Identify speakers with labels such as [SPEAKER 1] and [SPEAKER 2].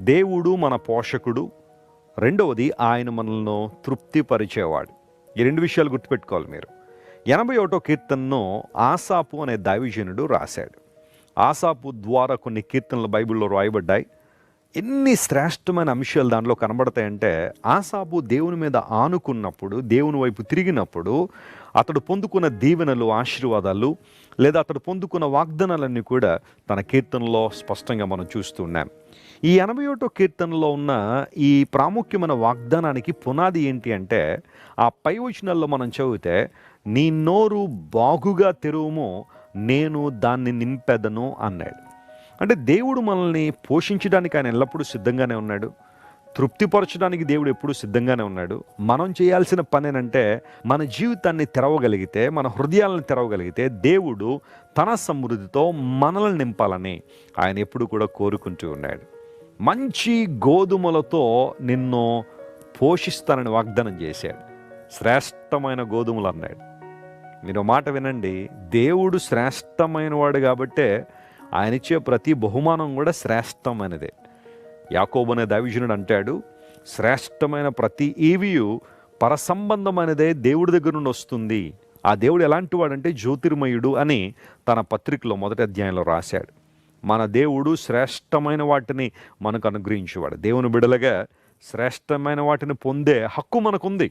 [SPEAKER 1] దేవుడు మన పోషకుడు. రెండవది ఆయన మనల్ని తృప్తిపరిచేవాడు. ఈ రెండు విషయాలు గుర్తుపెట్టుకోవాలి మీరు. ఎనభై ఒకటో కీర్తనను ఆసాపు అనే దైవజనుడు రాశాడు. ఆసాపు ద్వారా కొన్ని కీర్తనలు బైబిల్లో రాయబడ్డాయి. ఎన్ని శ్రేష్టమైన అంశాలు దాంట్లో కనబడతాయంటే ఆసాబు దేవుని మీద ఆనుకున్నప్పుడు దేవుని వైపు తిరిగినప్పుడు అతడు పొందుకున్న దీవెనలు ఆశీర్వాదాలు లేదా అతడు పొందుకున్న వాగ్దానాలన్నీ కూడా తన కీర్తనలో స్పష్టంగా మనం చూస్తున్నాం ఈ ఎనభై ఒకటో కీర్తనలో ఉన్న ఈ ప్రాముఖ్యమైన వాగ్దానానికి పునాది ఏంటి అంటే ఆ పై వచనాల్లో మనం చదివితే నీ నోరు బాగుగా తెరువుము నేను దాన్ని నింపెదను అన్నాడు. అంటే దేవుడు మనల్ని పోషించడానికి ఆయన ఎల్లప్పుడూ సిద్ధంగానే ఉన్నాడు. తృప్తిపరచడానికి దేవుడు ఎప్పుడూ సిద్ధంగానే ఉన్నాడు. మనం చేయాల్సిన పని ఏంటంటే మన జీవితాన్ని తెరవగలిగితే మన హృదయాలను తెరవగలిగితే దేవుడు తన సమృద్ధితో మనల్ని నింపాలని ఆయన ఎప్పుడు కూడా కోరుకుంటూ ఉన్నాడు. మంచి గోధుమలతో నిన్ను పోషిస్తానని వాగ్దానం చేశాడు. శ్రేష్టమైన గోధుమలు అన్నాడు. మీరు మాట వినండి. దేవుడు శ్రేష్టమైన వాడు కాబట్టే ఆయన ఇచ్చే ప్రతి బహుమానం కూడా శ్రేష్టమైనదే. యాకోబనే అనే దైవజనుడు అంటాడు శ్రేష్టమైన ప్రతి ఈవియు పరసంబంధమైనదే దేవుడి దగ్గర నుండి వస్తుంది. ఆ దేవుడు ఎలాంటి వాడంటే జ్యోతిర్మయుడు అని తన పత్రికలో మొదటి అధ్యాయంలో రాశాడు. మన దేవుడు శ్రేష్టమైన వాటిని మనకు అనుగ్రహించేవాడు. దేవుని బిడలగా శ్రేష్టమైన వాటిని పొందే హక్కు మనకుంది.